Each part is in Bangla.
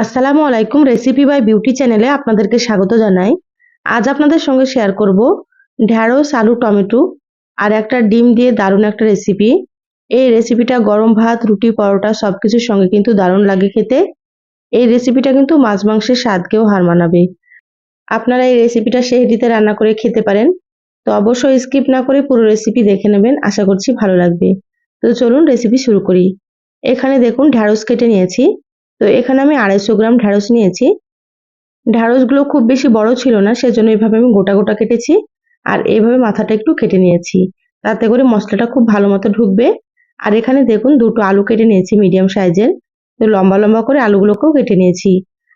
আসসালামু আলাইকুম রেসিপি বাই বিউটি চ্যানেলে আপনাদেরকে স্বাগত জানাই। আজ আপনাদের সঙ্গে শেয়ার করব ঢ্যাঁড়স, আলু, টমেটো আর একটা ডিম দিয়ে দারুণ একটা রেসিপি এই রেসিপিটা গরম ভাত, রুটি, পরোটা সব কিছুর সঙ্গে কিন্তু দারুণ লাগে খেতে। এই রেসিপিটা কিন্তু মাছ মাংসের স্বাদকেও হার মানাবে। আপনারা এই রেসিপিটা সেহরিতে রান্না করে খেতে পারেন। তো অবশ্যই স্কিপ না করে পুরো রেসিপি দেখে নেবেন, আশা করছি ভালো লাগবে। তো চলুন রেসিপি শুরু করি। এখানে দেখুন ঢ্যাঁড়স কেটে নিয়েছি। তো এখানে আমি আড়াইশো গ্রাম ঢ্যাঁড়স নিয়েছি। ঢ্যাঁড়সগুলো খুব বেশি বড় ছিল না, সেজন্য এইভাবে আমি গোটা গোটা কেটেছি আর এইভাবে মাথাটা একটু কেটে নিয়েছি। তাতে করে মশলাটা খুব ভালো মতো ঢুকবে। আর এখানে দেখুন দুটো আলু কেটে নিয়েছি মিডিয়াম সাইজের। তো লম্বা লম্বা করে আলুগুলোকেও কেটে নিয়েছি।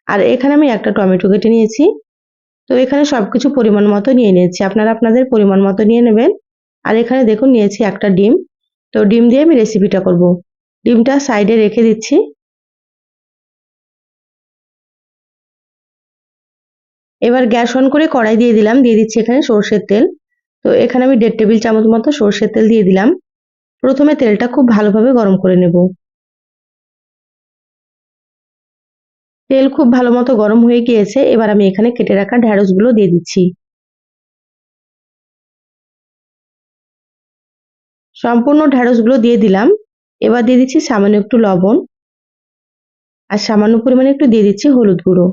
আর এখানে আমি একটা টমেটো কেটে নিয়েছি। তো এখানে সব কিছু পরিমাণ মতো নিয়ে নিয়েছি। আপনারা আপনাদের পরিমাণ মতো নিয়ে নেবেন। আর এখানে দেখুন নিয়েছি একটা ডিম। তো ডিম দিয়ে আমি রেসিপিটা করব। ডিমটা সাইডে রেখে দিচ্ছি। এবার গ্যাস অন করে কড়াই দিয়ে দিলাম, দিয়ে দিচ্ছি এখানে সর্ষের তেল। তো এখানে আমি দেড় টেবিল চামচ মতো সর্ষের তেল দিয়ে দিলাম। প্রথমে তেলটা খুব ভালোভাবে গরম করে নেব। তেল খুব ভালো মতো গরম হয়ে গিয়েছে, এবার আমি এখানে কেটে রাখা ঢ্যাঁড়সগুলো দিয়ে দিচ্ছি। সম্পূর্ণ ঢ্যাঁড়সগুলো দিয়ে দিলাম। এবার দিয়ে দিচ্ছি সামান্য একটু লবণ। আর সামান্য পরিমাণে একটু দিয়ে দিচ্ছি হলুদ গুঁড়ো।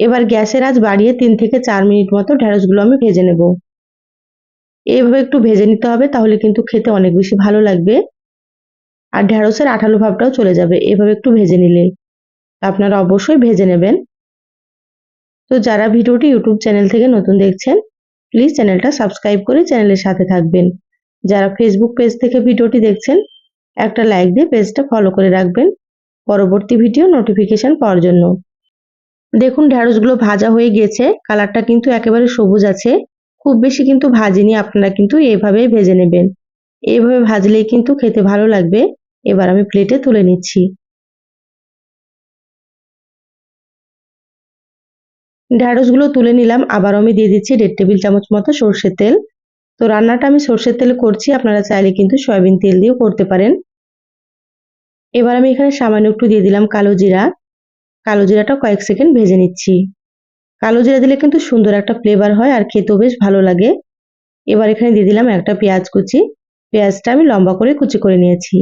এবার গ্যাসের আঁচ বাড়িয়ে তিন থেকে চার মিনিট মতো ঢ্যাঁড়সগুলো আমি ভেজে নেব। এইভাবে একটু ভেজে নিতে হবে, তাহলে কিন্তু খেতে অনেক বেশি ভালো লাগবে। আর ঢ্যাঁড়সের আঠালো ভাবটাও চলে যাবে, এভাবে একটু ভেজে নিলে। আপনারা অবশ্যই ভেজে নেবেন। তো যারা ভিডিওটি ইউটিউব চ্যানেল থেকে নতুন দেখছেন, প্লিজ চ্যানেলটা সাবস্ক্রাইব করে চ্যানেলের সাথে থাকবেন। যারা ফেসবুক পেজ থেকে ভিডিওটি দেখছেন, একটা লাইক দিয়ে পেজটা ফলো করে রাখবেন। পরবর্তী ভিডিও নোটিফিকেশন পাওয়ার জন্য। দেখুন ঢ্যাঁড়সগুলো ভাজা হয়ে গিয়েছে কালারটা কিন্তু একেবারে সবুজ আছে। খুব বেশি কিন্তু ভাজিনি, আপনারা কিন্তু এইভাবেই ভেজে নেবেন। এইভাবে ভাজলেই কিন্তু খেতে ভালো লাগবে। এবার আমি প্লেটে তুলে নিচ্ছি। ঢ্যাঁড়সগুলো তুলে নিলাম। আবার আমি দিয়ে দিচ্ছি দেড় টেবিল চামচ মতো সর্ষের তেল। তো রান্নাটা আমি সর্ষের তেলে করছি। আপনারা চাইলে কিন্তু সয়াবিন তেল দিয়েও করতে পারেন। এবার আমি এখানে সামান্য একটু দিয়ে দিলাম কালো জিরা। কালো জিরাটা কয়েক সেকেন্ড ভেজে নিচ্ছি। কালো জিরা দিলে কিন্তু সুন্দর একটা ফ্লেভার হয় আর খেতেও বেশ ভালো লাগে। এবার এখানে দিয়ে দিলাম একটা পেঁয়াজ কুচি। পেঁয়াজটা আমি লম্বা করে কুচি করে নিয়েছি।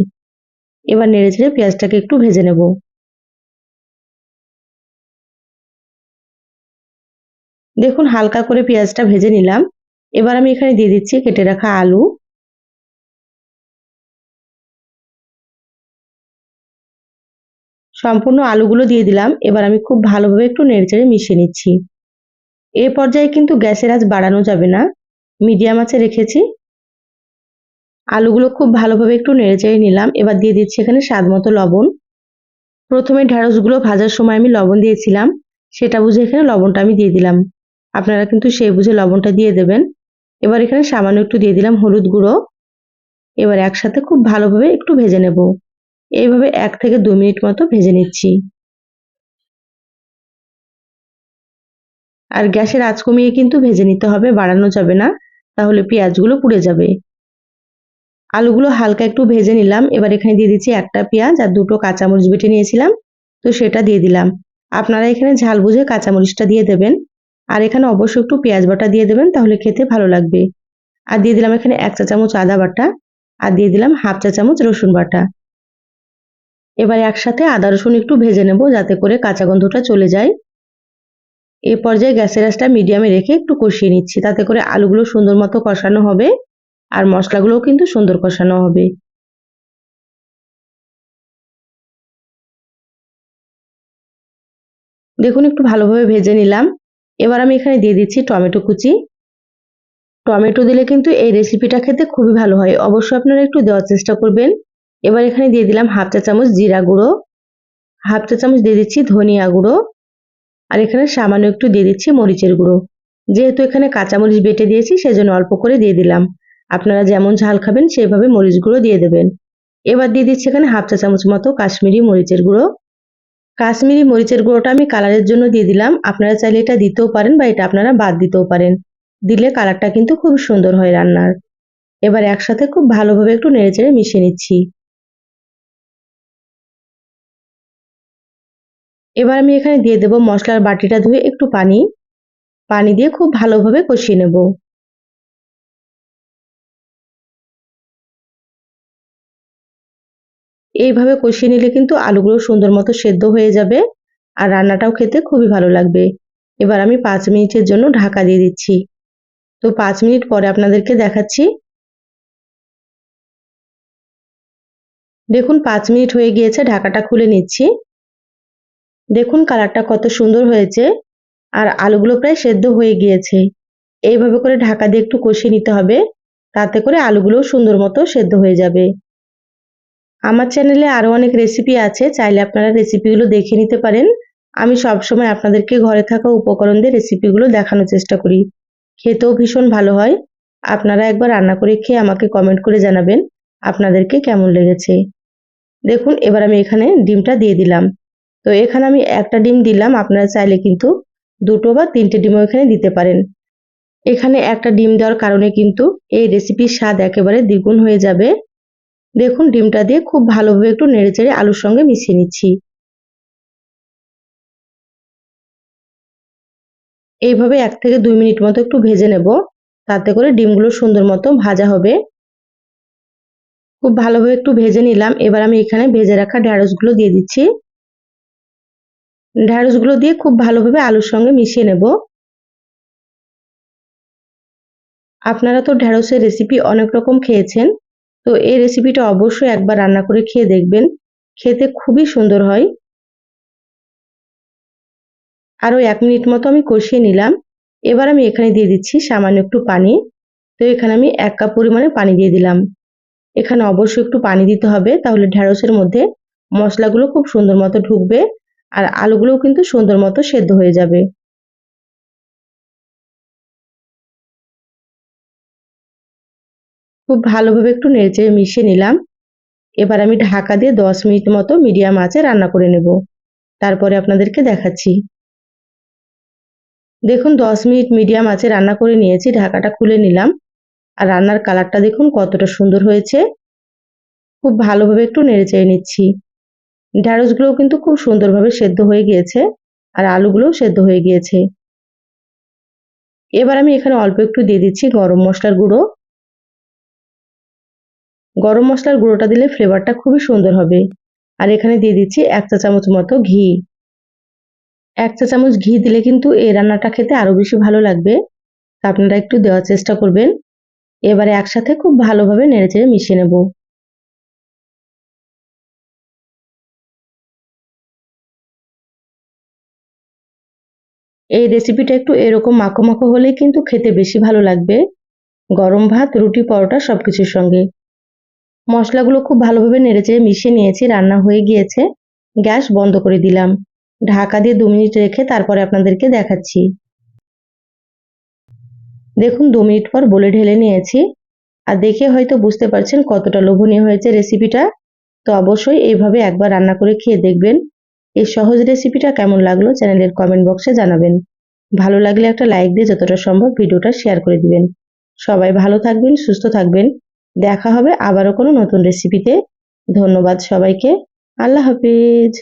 এবার নেড়ে ছেড়ে পেঁয়াজটাকে একটু ভেজে নেব। দেখুন হালকা করে পেঁয়াজটা ভেজে নিলাম। এবার আমি এখানে দিয়ে দিচ্ছি কেটে রাখা আলু। সম্পূর্ণ আলুগুলো দিয়ে দিলাম। এবার আমি খুব ভালোভাবে একটু নেড়েচেড়ে মিশিয়ে নিচ্ছি। এ পর্যায়ে কিন্তু গ্যাসের আঁচ বাড়ানো যাবে না। মিডিয়াম আঁচে রেখেছি। আলুগুলো খুব ভালোভাবে একটু নেড়েচেড়ে নিলাম। এবার দিয়ে দিচ্ছি এখানে স্বাদ মতো লবণ। প্রথমে ঢ্যাঁড়সগুলো ভাজার সময় আমি লবণ দিয়েছিলাম। সেটা বুঝে এখানে লবণটা আমি দিয়ে দিলাম। আপনারা কিন্তু সেই বুঝে লবণটা দিয়ে দেবেন। এবার এখানে সামান্য একটু দিয়ে দিলাম হলুদ গুঁড়ো। এবার একসাথে খুব ভালোভাবে একটু ভেজে নেব। এইভাবে এক থেকে দু মিনিট মতো ভেজে নিচ্ছি। আর গ্যাসের আঁচ কমিয়ে কিন্তু ভেজে নিতে হবে, বাড়ানো যাবে না, তাহলে পেঁয়াজগুলো পুড়ে যাবে। আলুগুলো হালকা একটু ভেজে নিলাম, এবার এখানে দিয়ে দিচ্ছি একটা পেঁয়াজ আর দুটো কাঁচামরিচ বেটে নিয়েছিলাম, তো সেটা দিয়ে দিলাম। আপনারা এখানে ঝাল বুঝে কাঁচামরিচটা দিয়ে দেবেন, আর এখানে অবশ্যই একটু পেঁয়াজ বাটা দিয়ে দেবেন, তাহলে খেতে ভালো লাগবে। আর দিয়ে দিলাম এখানে এক চা চামচ আদা বাটা, আর দিয়ে দিলাম হাফ চা চামচ রসুন বাটা। এবার একসাথে আদা, রসুন একটু ভেজে নেব যাতে করে কাঁচা গন্ধটা চলে যায়। এ পর্যায়ে গ্যাসের আঁচটা মিডিয়ামে রেখে একটু কষিয়ে নিচ্ছি, তাতে করে আলুগুলো সুন্দর মতো কষানো হবে আর মশলাগুলোও কিন্তু সুন্দর কষানো হবে। দেখুন, একটু ভালোভাবে ভেজে নিলাম। এবার আমি এখানে দিয়ে দিচ্ছি টমেটো কুচি। টমেটো দিলে কিন্তু এই রেসিপিটা খেতে খুবই ভালো হয়। অবশ্যই আপনারা একটু দেওয়ার চেষ্টা করবেন। এবার এখানে দিয়ে দিলাম হাফ চা চামচ জিরা গুঁড়ো, হাফ চা চামচ দিয়ে দিচ্ছি ধনিয়া গুঁড়ো, আর এখানে সামান্য একটু দিয়ে দিচ্ছি মরিচের গুঁড়ো। যেহেতু এখানে কাঁচামরিচ বেটে দিয়েছি, সেজন্য অল্প করে দিয়ে দিলাম। আপনারা যেমন ঝাল খাবেন, সেভাবে মরিচ গুঁড়ো দিয়ে দেবেন। এবার দিয়ে দিচ্ছি এখানে হাফ চা চামচ মতো কাশ্মীরি মরিচের গুঁড়ো। কাশ্মীরি মরিচের গুঁড়োটা আমি কালারের জন্য দিয়ে দিলাম। আপনারা চাইলে এটা দিতেও পারেন বা এটা আপনারা বাদ দিতেও পারেন। দিলে কালারটা কিন্তু খুব সুন্দর হয় রান্নার। এবার একসাথে খুব ভালোভাবে একটু নেড়েচেড়ে মিশিয়ে নিচ্ছি। এবার আমি এখানে দিয়ে দেব মশলার বাটিটা ধুয়ে একটু পানি। পানি দিয়ে খুব ভালোভাবে কষিয়ে নেব। এইভাবে কষিয়ে নিলে কিন্তু আলুগুলো সুন্দর মতো সেদ্ধ হয়ে যাবে আর রান্নাটাও খেতে খুবই ভালো লাগবে। এবার আমি পাঁচ মিনিটের জন্য ঢাকা দিয়ে দিচ্ছি। তো পাঁচ মিনিট পরে আপনাদেরকে দেখাচ্ছি। দেখুন, পাঁচ মিনিট হয়ে গিয়েছে, ঢাকাটা খুলে নিচ্ছি। দেখুন কালারটা কত সুন্দর হয়েছে। আর আলুগুলো প্রায় সেদ্ধ হয়ে গিয়েছে। এইভাবে করে ঢাকা দিয়ে একটু কষিয়ে নিতে হবে। তাতে করে আলুগুলো সুন্দর মতো সেদ্ধ হয়ে যাবে। আমার চ্যানেলে আরও অনেক রেসিপি আছে। চাইলে আপনারা রেসিপিগুলো দেখে নিতে পারেন। আমি সবসময় আপনাদেরকে ঘরে থাকা উপকরণ দিয়ে রেসিপিগুলো দেখানোর চেষ্টা করি। খেতেও ভীষণ ভালো হয়। আপনারা একবার রান্না করে খেয়ে আমাকে কমেন্ট করে জানাবেন। আপনাদেরকে কেমন লেগেছে। দেখুন, এবার আমি এখানে ডিমটা দিয়ে দিলাম। তো এখানে আমি একটা ডিম দিলাম, আপনারা চাইলে কিন্তু দুটো বা তিনটে ডিমও এখানে দিতে পারেন। এখানে একটা ডিম দেওয়ার কারণে কিন্তু এই রেসিপির স্বাদ একেবারে দ্বিগুণ হয়ে যাবে। দেখুন, ডিমটা দিয়ে খুব ভালোভাবে একটু নেড়েচেড়ে আলুর সঙ্গে মিশিয়ে নিচ্ছি। এইভাবে এক থেকে দুই মিনিট মতো একটু ভেজে নেব, তাতে করে ডিমগুলো সুন্দর মতো ভাজা হবে। খুব ভালোভাবে একটু ভেজে নিলাম, এবার আমি এখানে ভেজে রাখা ঢ্যাঁড়সগুলো দিয়ে দিচ্ছি। ঢ্যাঁড়সগুলো দিয়ে খুব ভালোভাবে আলুর সঙ্গে মিশিয়ে নেব। আপনারা তো ঢ্যাঁড়সের রেসিপি অনেক রকম খেয়েছেন, তো এই রেসিপিটা অবশ্যই একবার রান্না করে খেয়ে দেখবেন। খেতে খুবই সুন্দর হয়। আরও এক মিনিট মতো আমি কষিয়ে নিলাম। এবার আমি এখানে দিয়ে দিচ্ছি সামান্য একটু পানি। তো এখানে আমি এক কাপ পরিমাণে পানি দিয়ে দিলাম। এখানে অবশ্যই একটু পানি দিতে হবে, তাহলে ঢ্যাঁড়সের মধ্যে মশলাগুলো খুব সুন্দর মতো ঢুকবে। আর আলুগুলোও কিন্তু সুন্দর মতো সেদ্ধ হয়ে যাবে। খুব ভালোভাবে একটু নেড়ে মিশিয়ে নিলাম। এবার আমি ঢাকা দিয়ে দশ মিনিট মতো মিডিয়াম আঁচে রান্না করে নেব। তারপরে আপনাদেরকে দেখাচ্ছি। দেখুন, দশ মিনিট মিডিয়াম আঁচে রান্না করে নিয়েছি, ঢাকাটা খুলে নিলাম। আর রান্নার কালারটা দেখুন কতটা সুন্দর হয়েছে। খুব ভালোভাবে একটু নেড়ে চেড়ে নিচ্ছি। ঢ্যাঁড়সগুলোও কিন্তু খুব সুন্দরভাবে সেদ্ধ হয়ে গিয়েছে আর আলুগুলোও সেদ্ধ হয়ে গিয়েছে। এবার আমি এখানে অল্প একটু দিয়ে দিচ্ছি গরম মশলার গুঁড়ো। গরম মশলার গুঁড়োটা দিলে ফ্লেভারটা খুবই সুন্দর হবে। আর এখানে দিয়ে দিচ্ছি এক চা চামচ মতো ঘি। এক চা চামচ ঘি দিলে কিন্তু এই রান্নাটা খেতে আরও বেশি ভালো লাগবে। আপনারা একটু দেওয়ার চেষ্টা করবেন। এবারে একসাথে খুব ভালোভাবে নেড়েচেড়ে মিশিয়ে নেব। এই রেসিপিটা একটু এরকম মাখো মাখো হলেই কিন্তু খেতে বেশি ভালো লাগবে। গরম ভাত, রুটি, পরোটা সব কিছুর সঙ্গে। মশলাগুলো খুব ভালোভাবে নেড়েচেড়ে মিশিয়ে নিয়েছি, রান্না হয়ে গিয়েছে। গ্যাস বন্ধ করে দিলাম। ঢাকা দিয়ে দু মিনিট রেখে তারপরে আপনাদেরকে দেখাচ্ছি। দেখুন, দু মিনিট পর বলে ঢেলে নিয়েছি। আর দেখে হয়তো বুঝতে পারছেন কতটা লোভনীয় হয়েছে রেসিপিটা তো অবশ্যই এইভাবে একবার রান্না করে খেয়ে দেখবেন। এই সহজ রেসিপিটা কেমন লাগল চ্যানেলের কমেন্ট বক্সে জানাবেন। ভালো লাগলে একটা লাইক দিয়ে যতটা সম্ভব ভিডিওটা শেয়ার করে দিবেন। সবাই ভালো থাকবেন, সুস্থ থাকবেন। দেখা হবে আবারও কোনো নতুন রেসিপিতে ধন্যবাদ সবাইকে। আল্লাহ হাফিজ।